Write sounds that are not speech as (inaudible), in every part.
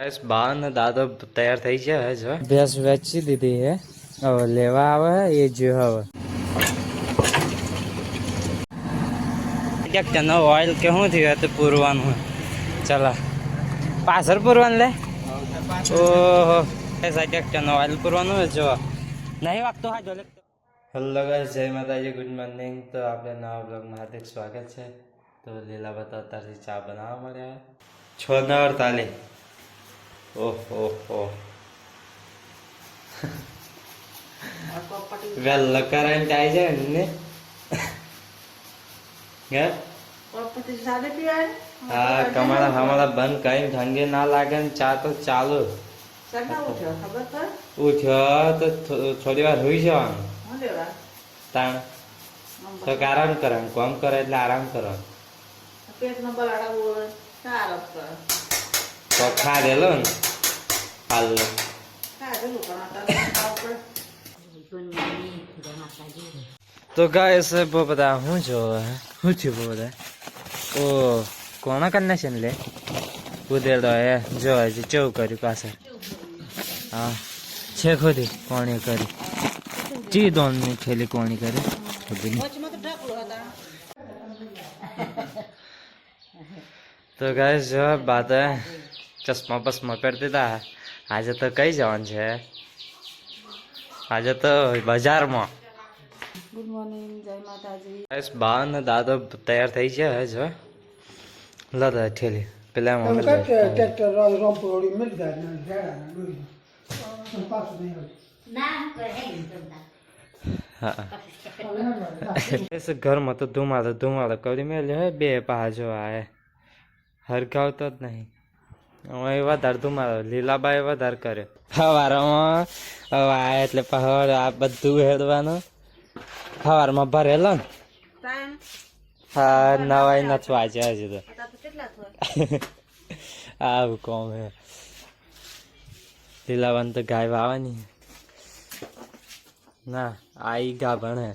બસ બા ને દાદો તૈયાર થઈ ગયા જો. ભેંસ વેચી દીધી હે. હવે લેવા આવે એ જો હવે. ક્યાંક તેનો ઓઇલ કે શું થયું હતું પૂરવાનું ચલા. પાછળ પૂરવાનું લે. ઓહો. ક્યાંક તેનો ઓઇલ પૂરવાનું હોય જો. નહીં વાગતો હા જોલે હેલો ગાઈસ જય માતાજી ગુડ મોર્નિંગ તો આપણે નવા બ્લોગમાં હાર્દિક સ્વાગત છે. તો લીલા બતા અત્યારથી ચા બનાવવા મળ્યા છ ને અડતાલીસ. ઓહ ઓહ. વેલ કરાઈને જાય છે ને હે? હા કમાડા હમાડા બંધ કઈ ઢંગે ના લાગે ને ચા તો ચાલુ. ઉઠ્યો તો થોડી વાર હોઈ જવાનું. તાણ. તો આરામ કોમ કરે એટલે આરામ કરવાનું તો ખા દેલો ને હાલ તો ગાય છે બહુ બધા શું જો શું થયું બહુ બધા ઓ કોના કન્નેશન લે ઉદેડો એ જો હજી ચેવું કર્યું પાછળ હા છે ખોદી કોણી કરી ચી દોનની થેલી કોણી કરી નહીં. તો ગાય જો બાદ ચશ્મા બસમા કરી દીધા. આજે તો કઈ જવાનું છે? આજે તો બજારમાં. ગુડ મોર્નિંગ જય માતાજી. બસ બા ને દાદો તૈયાર થઈ છે છે લદા ઠેલી પેલા મમ્મી. ટ્રેક્ટર રોમપોડી મિલ જાય ને પાછું નહીં ઘરમાં તો ધુમાડો ધુમાડો કરી મેલ્યો હે બે પાછો આય હરગાવતો જ નહીં. હું વધારે ધુમાડો લીલાબાઈ વધારે કર્યો સવારમાં હવે આ એટલે પહાડ આ બધું હેડવાનું. સવારમાં ભરેલો ને? હા નવાઈ નથી છે હજી તો. (laughs) આવું કોમ હે. લીલાબાન તો ગાય વાવાની ના આઈ ગાભણ હે.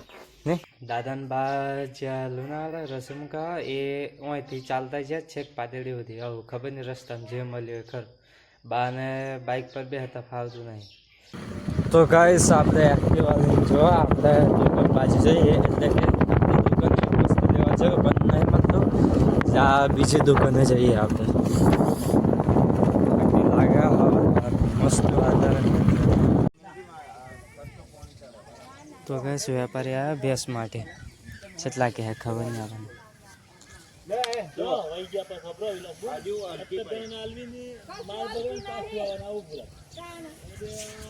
ને? દાદાન બા જ્યાં લુણાવાડા રસમકા એ અહીંથી ચાલતા જ્યાં છેક પાતળી સુધી આવું ખબર નહીં રસ્તામાં જે મળ્યો ખરું. બાને બાઇક પર બે હતા ફાવતું નહીં. તો ગાઈસ આપણે એક્ટિવા લઈને જો આપણે દુકાન બાજુ જઈએ એટલે કે દુકાન વસ્તુ લેવા જાવ પણ નહીં મતલબ આ બીજી દુકાને જઈએ આપણે. લાગે મસ્ત વાતાવરણ તો ગેસ વેપારી આવ્યા ભેંસ માટે. કેટલા કહે ખબર નહીં આપણને.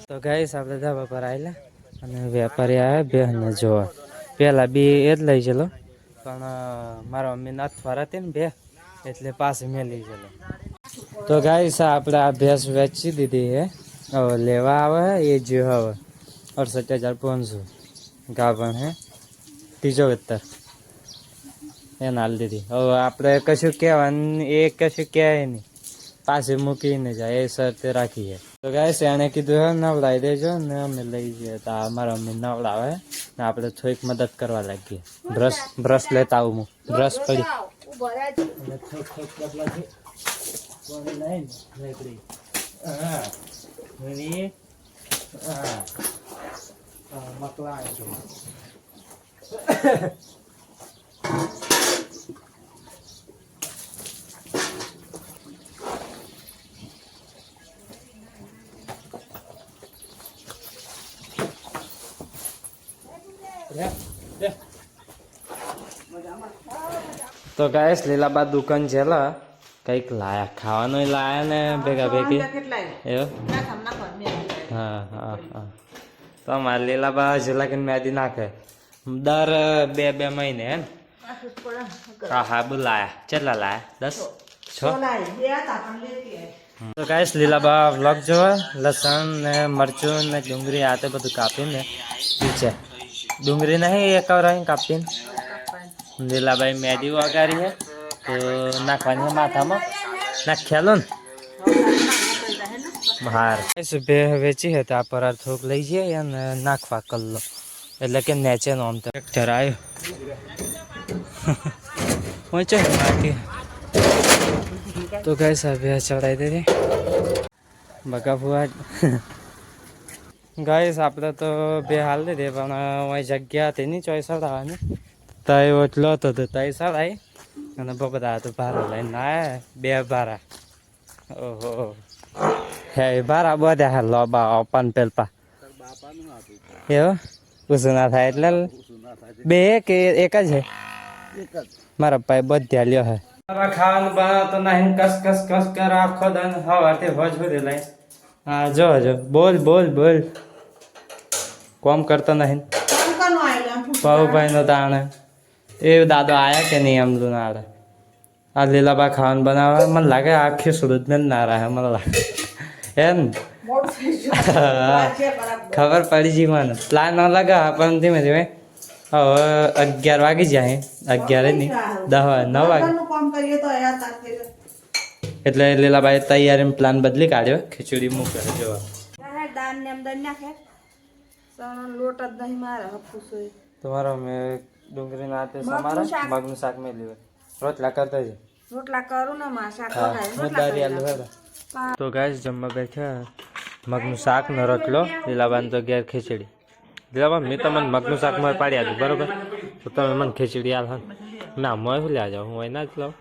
તો ગાઈશ આપણે ધાબા પર આવેલા અને વેપારી આવ્યા બેહને જોવા. પહેલાં બી એ જ લઈ ગયેલો, પણ મારા મમ્મી નાથવાર હતી ને બે, એટલે પાસે મેં લઈ ગયેલો. તો ગાઈશ આપણે આ ભેંસ વેચી દીધી હે. હવે લેવા આવે એ જો હવે. અડસઠ હજાર પાંચસો. ગાભણ હે? ત્રીજો વેતર. એને હાલ દીધી. હવે આપણે કશું કહેવાનું, એ કશું કહેવાય નહીં. પાસે મૂકીને જાય. એ શરતે રાખીએ તો ગાઈસ, એણે કીધું, હે નવડાવી દેજો ને અમે લઈ જઈએ. તો અમારા મારા મમ્મી નવડાવે ને આપણે થોડીક મદદ કરવા લાગીએ. બ્રશ બ્રશ લેતા આવું હું. બ્રશ પડી. હા. વળી. હા. હા, મકલા આવી ગયો. તો ગાઈસ લીલાબા દુકાન છેલા કંઈક લાયા ખાવાનું લાયા ને ભેગા ભેગી એવું હા હા હા તો મારે લીલાબા જેલા કે મેદી નાખે. દર બે બે મહિને હે હા હા બુ લાયા. કેટલા લાયા? દસ? છ? તો ગાઈસ લીલાબા વ્લોગ જોવા. લસણ ને મરચું ને ડુંગળી આ તે બધું કાપીને છે. ડુંગળી નહીં એક રહી કાપીને. લીલાબાઈ મેદી વગાડી છે. તો નાખવાની માથામાં. નાખ્યાલું ને? હાર બે વેચી હે તો આ પર થોડુંક લઈ જઈએ અને નાખવા કલ્લો. એટલે કે નેચે નો આમ તો. ટ્રેક્ટર આવ્યો (laughs) પહોંચો બાકી તો કઈ સાહેબ ચડાવી દીધી બગા ફુવા ગાઈસ આપણે તો બે હાલ દીધી પણ અહીં જગ્યા હતી નહીં ચોઈસ ચડાવવાની તય એટલો હતો તો તઈ ચડાવી અને બધા તો ભારો લઈને ના બે ભારા. ઓહો. હે બરાબર બધા હા, લોબા ઓપન પેલપા. એવો? ઉસું ના થાય એટલે બે કે એક જ હે? મારા ભાઈ બધા લ્યો હે. ખાવાનું બનાવતો નહીં, કસ કસ કસ, કર, આખો દન હવારથી હોજ સુધી લઈ. હા, જો જો. બોલ બોલ બોલ. કોમ કરતો નહીં. પાઉભાઈ નો તાણે એ દાદો આયા કે નહીં એમ ના આ લીલાબા ખાવાનું બનાવે મને લાગે આખી સુરત ને ના રહે મને લાગે. ને ખબર પડી જી મને. પ્લાન ન લગા પણ ધીમે ધીમે. હવે અગિયાર વાગી જાય. અગિયારે નહીં. દસ નવ વાગે. એટલે લીલાબાઈ તૈયારી પ્લાન બદલી કાઢ્યો ખીચડી મૂકે જોવા. દાન અંદર નાખે. લોટ જ નહીં મારે તમારો મેં હાથે સમારા મગનું શાક મેં લીધું રોટલા કરતા જ રોટલા કરું ને માં શાક રોટલા તો ગાઈસ જમવા બેઠા. મગનું શાક નો રોટલો. લીલાબાન તો ઘેર ખીચડી. લીલાબા મેં તમને મગનું શાક મારે પાડી આપ્યું બરોબર? તો તમે મને ખીચડી આલ ના મોય શું લ્યા જાવ હું એના જ લઉં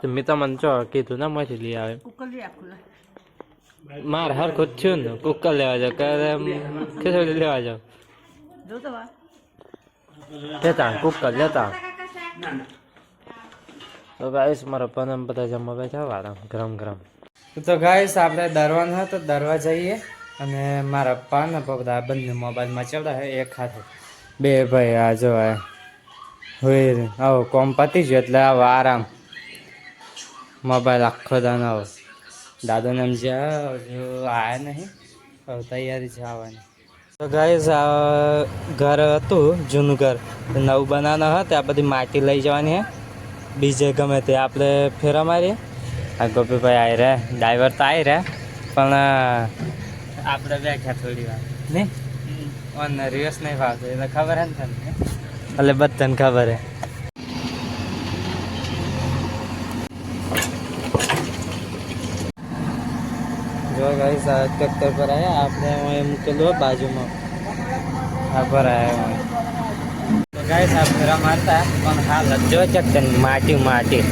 તો મેં તમને ચો કીધું ના મોયથી લઈ આવે. માર હર ખુદ થયું ને કુકર લેવા જાવ કે ખીચડી લેવા જાવ લેતા કુકર લેતા. તો ગાઈસ મારા પનમ બધા જમવા બેઠા વાળા ગરમ ગરમ. તો ગાઈસ આપણે દરવાન તો દરવા જઈએ. અને મારા પપ્પા ને બધા બંને મોબાઈલમાં ચડાવે એક હાથે. બે ભાઈ, આ જો હોય. આવો કોમ પતી ગયો એટલે આવો આરામ. મોબાઈલ આખો દાન આવો. દાદાને એમ જે આયા નહીં. હવે તૈયારી છે આવવાની. તો ગાઈસ ઘર હતું, જૂનું ઘર. નવું બનાવવાનું હતું, આ બધી માટી લઈ જવાની હે બીજે ગમે તે આપણે ફેરા મારીએ. આ ગોપીભાઈ આવી રહ્યા ડ્રાઈવર તો આવી રહ્યા પણ આપણે બેઠા થોડી વાર નહીં ઓન રિવર્સ નહીં ફાવતું એટલે ખબર હે ને તમને એટલે બધાને ખબર હે. જો ગાઈસ આ ટ્રેક્ટર પર આવ્યા આપણે અહીં મૂકેલું હોય બાજુમાં. આ પર આવ્યા તો ગાઈસ આ ફેરા મારતા પણ હાલ જો ચકન માટી માટી.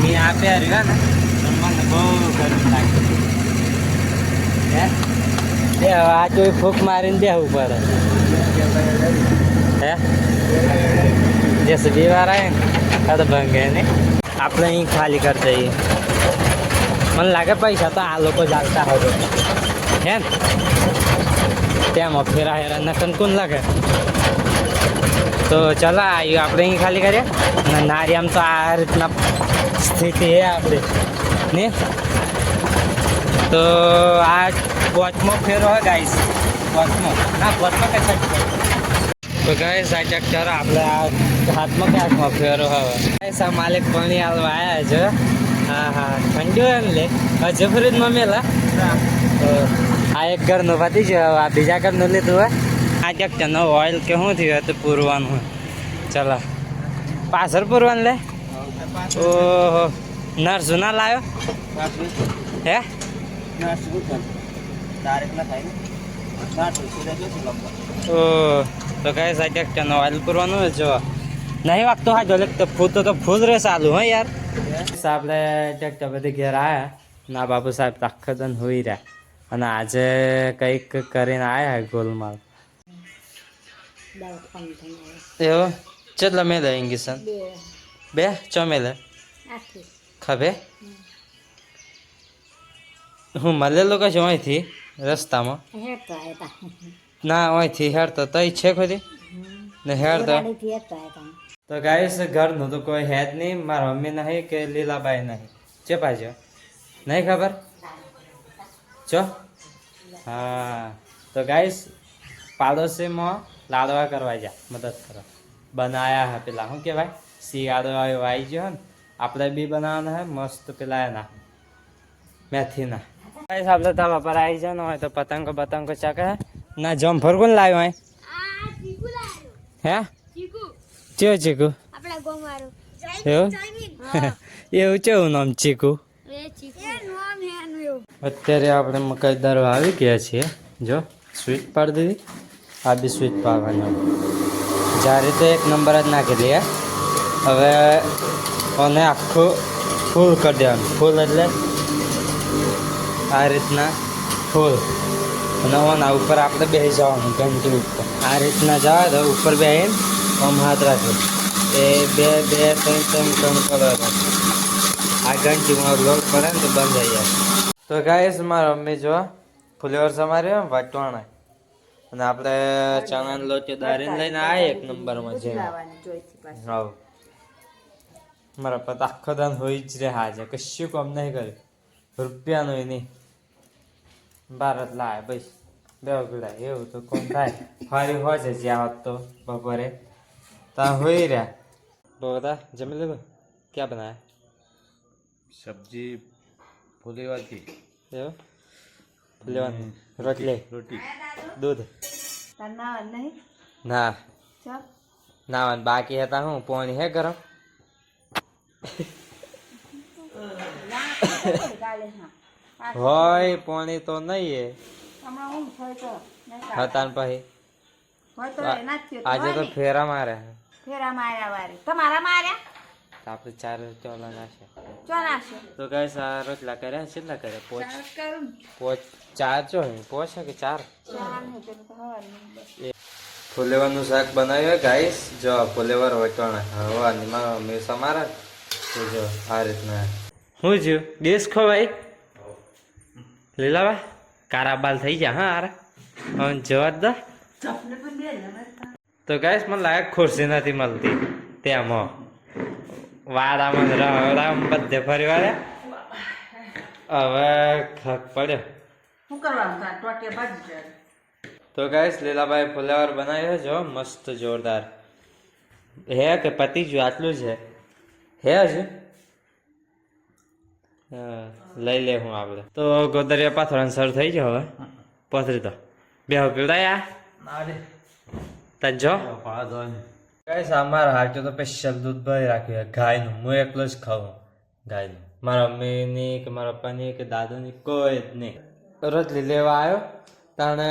મેં આપ્યા રહ્યા ને? તો મને બહુ હે? એ, આ જોઈ ફૂંક મારીને દેવું પડે. હે? જैसे भी વાર આવે ને તો ભંગે ને. આપણે અહીં ખાલી કરી દઈએ. મને લાગે પૈસા તો આ લોકો જાગતા હોય. હે ને? તેમાં ફેરા હેરા નકન કોણ લાગે? તો ચાલો આવ્યું આપણે અહીં ખાલી કરીએ. નારી આમ તો આ રીતના સ્થિતિ હે આપણી. ને? તો આ વોચમો ફેરો હોય ગાઈસ વોચમો ના વોચમાં કઈ સાઈડ તો ગાઈસ આ ચક્કર આપણે આ હાથમાં કે હાથમાં ફેરો હવે? ગાઈસ આ માલિક પાણી હાલવા આવ્યા છે. હા હા. ઠંડી હોય ને લે હજુ ફરીદમાં મેલા તો આ એક ઘરનું પતી છે, હવે આ બીજા ઘરનું લીધું હોય આ ચક્કરનો ઓઇલ કે શું થયું હતું પૂરવાનું હોય ચલો. પાછળ પૂરવાનું લે? ઓહો. નર્સ ના લાવ્યો હે? તો કઈ સાઈડ ટ્રેક્ટરનો ઓઇલ પૂરવાનું જો. નહીં વાગતો હા જોલે તો ફૂલ તો ફૂલ રહે ચાલુ હા યાર. આપણે ટ્રેક્ટર બધી ઘેર આવ્યા ના બાપુ સાહેબ આખો દન હોઈ રહ્યા. અને આજે કંઈક કરીને આવ્યા ગોલમાલ. એવો? ચેટલા મેલે ઇંગિશન બે. ચો મેલે? ખભે? હું મળેલો કશું અહીંથી રસ્તામાં? ના અહીંથી હેરતો. તઈ છે ખોદી ને હેરતો? તો ગાઈસ ઘરનું તો કોઈ હેત નહીં મારા મમ્મી નહીં કે લીલાબાઈ નહીં. છે પાછો? નહીં ખબર? ચો હા. તો ગાઈસ પાડોશીમાં લાડવા કરવા જા. મદદ કરો. બનાયા હા પેલા. શું કહેવાય? શિયાળો આવ્યો આવી ગયો ને. આપણે બી બનાવવાના હે મસ્ત પેલા એના મેથીના ગાઈસ આપણે ધાબા પર આવી જાય હોય તો પતંગો પતંગો ચાકે ના જમફર કોણ લાવ્યો હોય હે ચિયો ચીકુ એવું એવું કેવું નામ ચીકુ અત્યારે આપણે મકાઈ દર આવી ગયા છીએ. જો સ્વીટ પાડી દીધી. આ બી સ્વીટ પાડવાની. જ્યારે તો એક નંબર જ નાખી દઈએ. હવે અને આખું ફૂલ કરી દેવાનું ફૂલ એટલે આ રીતના ફૂલ. અને ઓના ઉપર આપણે બેસી જવાનું ઘંટી ઉપર. આ રીતના જવા તો ઉપર બેસીને આમ હાથ રાખે. એ બે બે ત્રણ ત્રણ ત્રણ કરો આ ઘંટીમાં લોક પડે ને તો બંધ થઈ જાય. તો ગાઈસ મારા મમ્મી જો ફુલેવર સમાર્યો વાટવાણા અને આપણે ચણાનો લોટ દારીને લઈને આ એક નંબરમાં છે હાવ. મારા પત આખો દાન હોય જ રહે હાજર કશું કામ નહીં કરે. રૂપિયાનો નહીં. ભારત લાય ભાઈ. દેવગડા એવું તો કોણ થાય? ફરી હોય છે જ્યાં હોત તો બપોરે. ત્યાં હોય રહ્યા. બહુ બધા જમી લીધું? ક્યાં બનાવે સબ્જી ભૂલી ફૂલેવાથી. એવું? ફૂલેવાની. રોટલી? રોટી. દૂધ? ના. ના નાવાનું બાકી હતા હું. પોણી હે ગરમ? હોય પોણી તો નહીં એ હતાન હતા પછી આજે તો ફેરા મારે. ફેરા માર્યા વારી. તમારા માર્યા? આપણે ચાર ચોલા નાશે નાખશો તો કઈ સારા રોટલા કર્યા કેટલા કર્યા? પોચ. પોચ ચાર ચો પોચ છે કે ચાર. ફુલેવરનું શાક બનાવ્યું ગાઈસ. જો ફુલેવર વટવાના હવા માં મેં સમારા તો જો આ રીતના. હું જ્યું? દેશ ભાઈ લીલાભાઈ કારાબાલ થઈ ગયા હા આરા. હવે જવા જ દો. તો ગાઈસ મને લાગે ખુરશી નથી મળતી તેમાં. વાડામાં રામ બધે ફરી વાળ્યા હવે ખક પડ્યો. શું કરવાનું જાય તો ગાઈસ લીલાભાઈ ફુલાવર બનાવ્યો જો મસ્ત જોરદાર. હે કે પતિ જો આટલું જ હે હજુ? હા, લઈ લે હું આપણે તો ગોદરિયા પાથરણ સર થઈ ગયો હવે. પથરી તો. બે પીવડાયા તને જો. ગાઈસ અમારા હાટો તો સ્પેશિયલ દૂધ ભરી રાખ્યું ગાયનું. હું એકલો જ ખાઉં ગાયનું. મારા મમ્મીની કે મારા પપ્પાની કે દાદુની કોઈ જ નહીં. રોટલી લેવા આવ્યો તાણે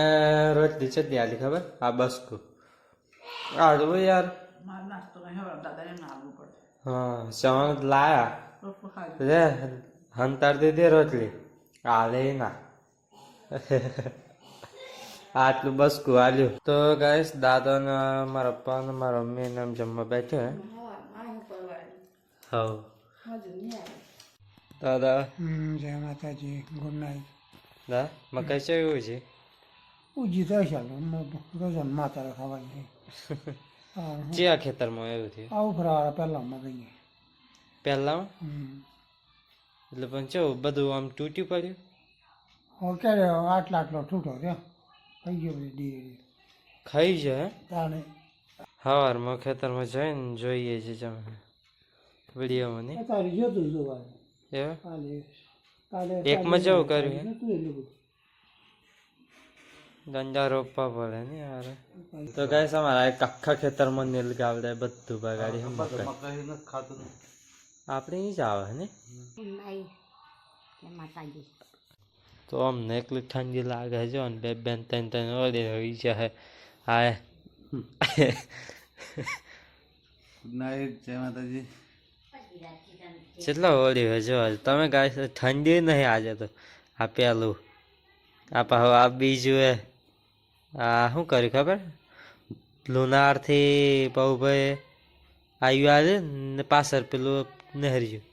રોટલી છે આલી ખબર? આ બસ આ તો યાર. હા સવણ લાયા. રે હંતર દીધી રોટલી. આલે ના. આટલું બસ કુવાલ્યું તો ગાઈસ દાદા ને મારા પપ્પા ને મારા મમ્મી ને જમવા બેઠો હે. હવ. દાદા. જય માતાજી. ગુડ નાઇટ દા મકાઈ છે એવું છે? ઉજી તો ચાલો ગજન માતા ખાવાની ચિયા ખેતરમાં એવું થયું? આવું ફરાવાળા પહેલાં મગીએ પહેલા એટલે પણ કેવું બધું આમ તૂટી પડ્યું? હું ક્યારે આટલા આટલો તૂટો રહ્યો થઈ ગયો બધી ખાઈ છે હે? તાણે. સવારમાં ખેતરમાં જઈને જોઈએ છે તમે વિડીયોમાં નહીં તારી જોતું જોવા કાલે એકમાં જેવું કર્યું ગંજા રોપવા પડે ને યાર. તો ગાઈસ અમારા એક આખા ખેતરમાં નીલ ગાવડે બધું બગાડી હમ મકાઈ. ખાતું. આપણે જ આવે ને? તો અમને એકલી ઠંડી લાગે છે અને બે બેન ત્રણ ત્રણ ઓળી હોય છે હાય. ગુડ નાઇટ જય માતાજી. કેટલા ઓડી હોય જો તમે ગાય ઠંડી નહીં આજે તો. આ પહેલું આ પાછું આ બીજું હે આ શું કર્યું ખબર? લોનારથી ભાઈ આવ્યું આજે ને પાછળ પેલું નહેર્યું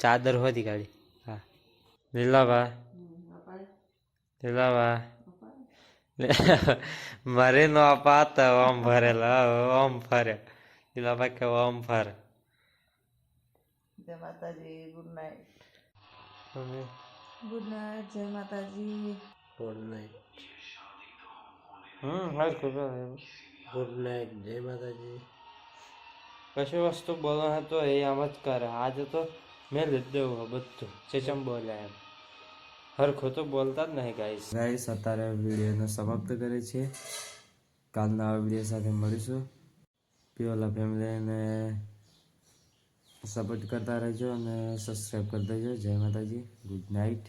ચાદર હોતી ગાડી હા. લીલાભા લીલાભા મારે નો પાતા ઓમ ભરેલા ઓમ ફરે લીલાભા કે ઓમ ફરે જય માતાજી ગુડ નાઇટ ગુડ નાઇટ જય માતાજી. ગુડ નાઇટ હમ હાલ ખબર ગુડ નાઇટ જય માતાજી. કશું વસ્તુ બોલો હતો એ આમ જ કરે. આજે તો મેં લીધું બધું. ચેચમ બોલ્યા એમ. હરખું તો બોલતા જ નહીં ગાઈસ ગાઈસ અત્યારે વિડીયોને સમાપ્ત કરે છે કાલના આ વીડિયો સાથે મળીશું. પીઓલા ફેમિલીને સપોર્ટ કરતા રહેજો અને સબસ્ક્રાઈબ કરી દેજો. જય માતાજી. Good night